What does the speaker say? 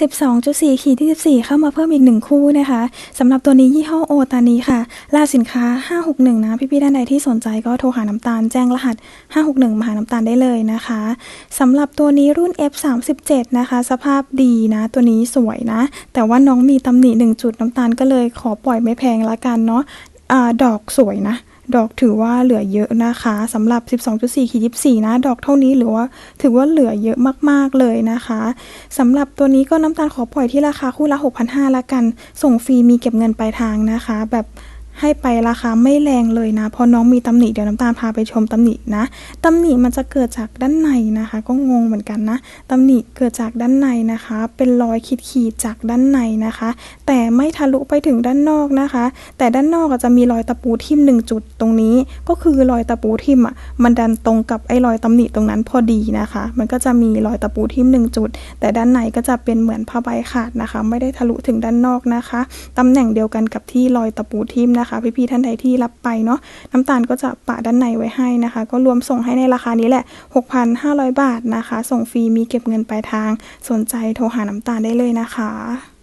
12.4ขีดที่14 เข้ามาเพิ่มอีก 1 คู่นะคะสำหรับตัวนี้ยี่ห้อโอตานี้ค่ะรหัสสินค้า 561 นะ พี่ๆด้านใดที่สนใจก็โทรหาน้ำตาลแจ้งรหัส 561 มาหาน้ำตาลได้เลยนะคะสำหรับตัวนี้รุ่น F37 นะคะ สภาพดีนะ ตัวนี้สวยนะ แต่ว่าน้องมีตำหนิ1จุดน้ำตาลก็เลยขอปล่อยไม่แพงละกันเนาะอ่าดอกสวยนะ ดอกถือว่าเหลือเยอะนะคะสำหรับ 12.4ขีด24 นะ ดอกเท่านี้หรือว่าถือว่าเหลือเยอะมากๆเลยนะคะสำหรับตัวนี้ก็น้ำตาลขอปล่อยที่ราคาคู่ละ 6,500ละกัน ส่งฟรีมีเก็บเงินปลายทางนะคะ แบบ ให้ไปราคาไม่แรงเลยนะเพราะน้องมีตำหนิเดี๋ยวน้ำตาลพาไปชมตำหนินะตำหนิมันจะเกิดจากด้านในนะคะ ก็งงเหมือนกันนะตำหนิเกิดจากด้านในนะคะ เป็นรอยขีดๆจากด้านในนะคะ แต่ไม่ทะลุไปถึงด้านนอกนะคะ แต่ด้านนอกจะมีรอยตะปูทิ่มหนึ่งจุดตรงนี้ ก็คือรอยตะปูทิ่มอะมันดันตรงกับไอ้รอยตำหนิตรงนั้นพอดีนะคะ มันก็จะมีรอยตะปูทิ่มหนึ่งจุด แต่ด้านในก็จะเป็นเหมือนผ้าใบขาดนะคะ ไม่ได้ทะลุถึงด้านนอกนะคะตำแหน่งเดียวกันกับที่รอยตะปูทิ่มนะคะ พี่ๆท่านใดที่รับไปเนาะน้ำตาลก็จะปะด้านในไว้ให้นะคะ ก็รวมส่งให้ในราคานี้แหละ 6,500 บาทนะคะ ส่งฟรีมีเก็บเงินปลายทาง สนใจโทรหาน้ำตาลได้เลยนะคะ